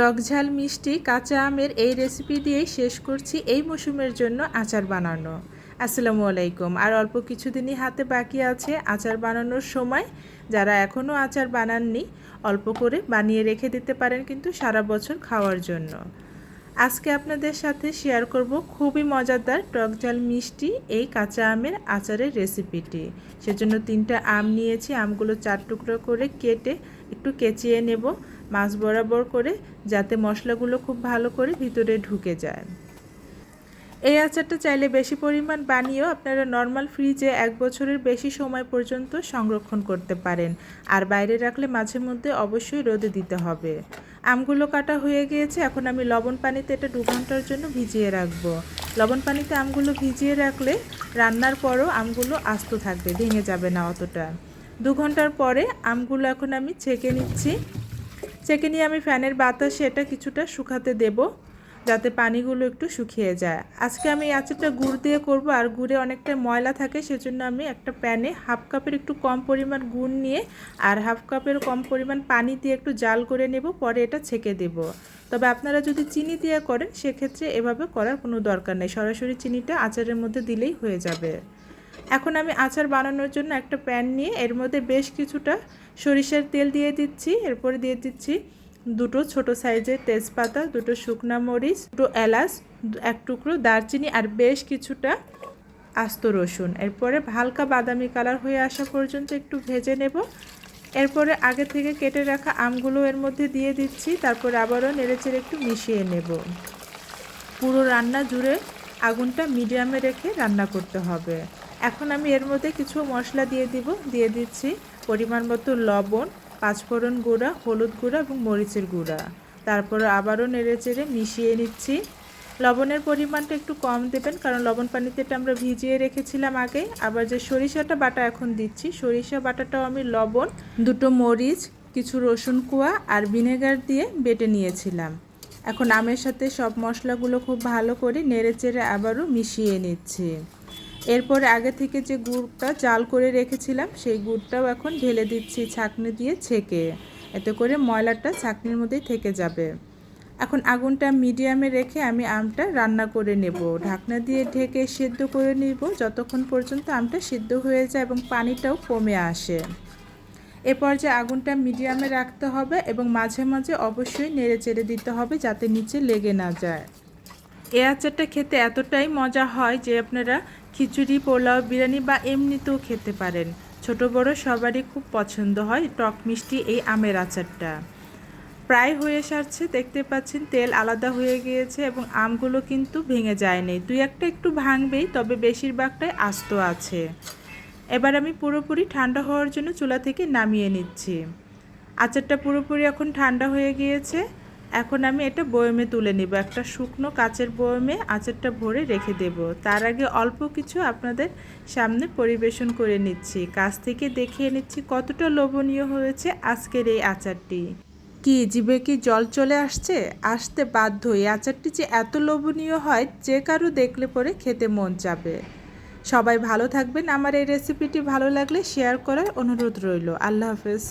টক ঝাল মিষ্টি কাঁচা আমের এই রেসিপি দিয়েই শেষ করছি এই মৌসুমের জন্য আচার বানানো। আসসালামু আলাইকুম। আর অল্প কিছুদিনই হাতে বাকি আছে আচার বানানোর সময়। যারা এখনও আচার বানাননি, অল্প করে বানিয়ে রেখে দিতে পারেন কিন্তু সারা বছর খাওয়ার জন্য। আজকে আপনাদের সাথে শেয়ার করব খুবই মজাদার টক ঝাল মিষ্টি এই কাঁচা আমের আচারের রেসিপিটি সেজন্য তিনটা আম নিয়েছি, আমগুলো চার টুকরো করে কেটে একটু কেচিয়ে নেব। মাছ বরাবর করে যাতে মশলাগুলো খুব ভালো করে ভিতরে ঢুকে যায়। এই আচারটা চাইলে বেশি পরিমাণ বানিয়েও আপনারা নর্মাল ফ্রিজে এক বছরের বেশি সময় পর্যন্ত সংরক্ষণ করতে পারেন। আর বাইরে রাখলে মাঝে মধ্যে অবশ্যই রোদে দিতে হবে। আমগুলো কাটা হয়ে গিয়েছে, এখন আমি লবণ পানিতে এটা দু ঘণ্টার জন্য ভিজিয়ে রাখব। লবণ পানিতে আমগুলো ভিজিয়ে রাখলে রান্নার পরও আমগুলো আস্ত থাকবে, ভেঙে যাবে না অতটা। দু ঘণ্টার পরে আমগুলো এখন আমি ছেঁকে নিচ্ছি। ছেঁকে নিয়ে আমি ফ্যানের বাতাসে এটা কিছুটা শুকাতে দেবো, যাতে পানিগুলো একটু শুকিয়ে যায়। আজকে আমি আচারটা গুড় দিয়ে করব, আর গুড়ে অনেকটা ময়লা থাকে, সেজন্য আমি একটা প্যানে হাফ কাপের একটু কম পরিমাণ গুড় নিয়ে আর হাফ কাপের কম পরিমাণ পানি দিয়ে একটু জাল করে নেব, পরে এটা ছেঁকে দেব। তবে আপনারা যদি চিনি দিয়ে করেন, সেক্ষেত্রে এভাবে করার কোনো দরকার নেই। সরাসরি চিনিটা আচারের মধ্যে দিলেই হয়ে যাবে। এখন আমি আচার বানানোর জন্য একটা প্যান নিয়ে এর মধ্যে বেশ কিছুটা সরিষার তেল দিয়ে দিচ্ছি, এরপরে দিয়ে দিচ্ছি দুটো ছোট সাইজের তেজপাতা, দুটো শুকনা মরিচ, দুটো এলাচ, এক টুকরো দারচিনি আর বেশ কিছুটা আস্ত রসুন। এরপরে হালকা বাদামি কালার হয়ে আসা পর্যন্ত একটু ভেজে নেব। এরপরে আগে থেকে কেটে রাখা আমগুলো এর মধ্যে দিয়ে দিচ্ছি, তারপর আবারও নেড়েচেড়ে একটু মিশিয়ে নেব। পুরো রান্না জুড়ে আগুনটা মিডিয়ামে রেখে রান্না করতে হবে। এখন আমি এর মধ্যে কিছু মশলা দিয়ে দিব। দিয়ে দিচ্ছি পরিমাণ মতো লবণ, পাঁচফোড়ন গুঁড়া, হলুদ গুঁড়া এবং মরিচের গুঁড়া। তারপর আবারও নেড়ে চেড়ে মিশিয়ে নিচ্ছি। লবণের পরিমাণটা একটু কম দেবেন, কারণ লবণ পানিতে এটা আমরা ভিজিয়ে রেখেছিলাম আগে। আবার যে সরিষাটা বাটা এখন দিচ্ছি, সরিষা বাটাটাও আমি লবণ, দুটো মরিচ, কিছু রসুন কুয়া আর ভিনেগার দিয়ে বেটে নিয়েছিলাম। এখন আমের সাথে সব মশলাগুলো খুব ভালো করে নেড়ে চেড়ে আবারও মিশিয়ে নিচ্ছি। এরপরে আগে থেকে যে গুড়টা জাল করে রেখেছিলাম, সেই গুড়টাও এখন ঢেলে দিচ্ছি ছাঁকনি দিয়ে ছেঁকে। এতে করে ময়লাটা ছাঁকনির মধ্যেই থেকে যাবে। এখন আগুনটা মিডিয়ামে রেখে আমি আমটা রান্না করে নেব। ঢাকনা দিয়ে ঢেকে সিদ্ধ করে নিব। যতক্ষণ পর্যন্ত আমটা সিদ্ধ হয়ে যায় এবং পানিটাও কমে আসে। এ পর্যায়ে আগুনটা মিডিয়ামে রাখতে হবে এবং মাঝে মাঝে অবশ্যই নেড়ে চেড়ে দিতে হবে যাতে নিচে লেগে না যায়। এ আচারটা খেতে এতটাই মজা হয় যে আপনারা খিচুড়ি, পোলাও, বিরিয়ানি বা এমনিতেও খেতে পারেন। ছোট, বড় সবারই খুব পছন্দ হয় টক মিষ্টি এই আমের আচারটা। প্রায় হয়ে সারছে দেখতে পাচ্ছেন তেল আলাদা হয়ে গিয়েছে এবং আমগুলো কিন্তু ভেঙে যায়নি। দুই একটা একটু ভাঙবেই, তবে বেশিরভাগটাই আস্ত আছে। এবার আমি পুরোপুরি ঠান্ডা হওয়ার জন্য চুলা থেকে নামিয়ে নিচ্ছি। আচারটা পুরোপুরি এখন ঠান্ডা হয়ে গিয়েছে। এখন আমি এটা বয়মে তুলে নিব। একটা শুকনো কাচের বয়মে আচারটা ভরে রেখে দেব। তার আগে অল্প কিছু আপনাদের সামনে পরিবেশন করে নিচ্ছি। কাছ থেকে দেখিয়ে নিচ্ছি কতটা লোভনীয় হয়েছে আজকের এই আচারটি। কি জিভে কি জল চলে আসছে? আসতে বাধ্য। এই আচারটি যে এত লোভনীয় হয়, যে কারও দেখলে পরে খেতে মন যাবে সবাই ভালো থাকবেন। আমার এই রেসিপিটি ভালো লাগলে শেয়ার করার অনুরোধ রইল। আল্লাহ হাফেজ।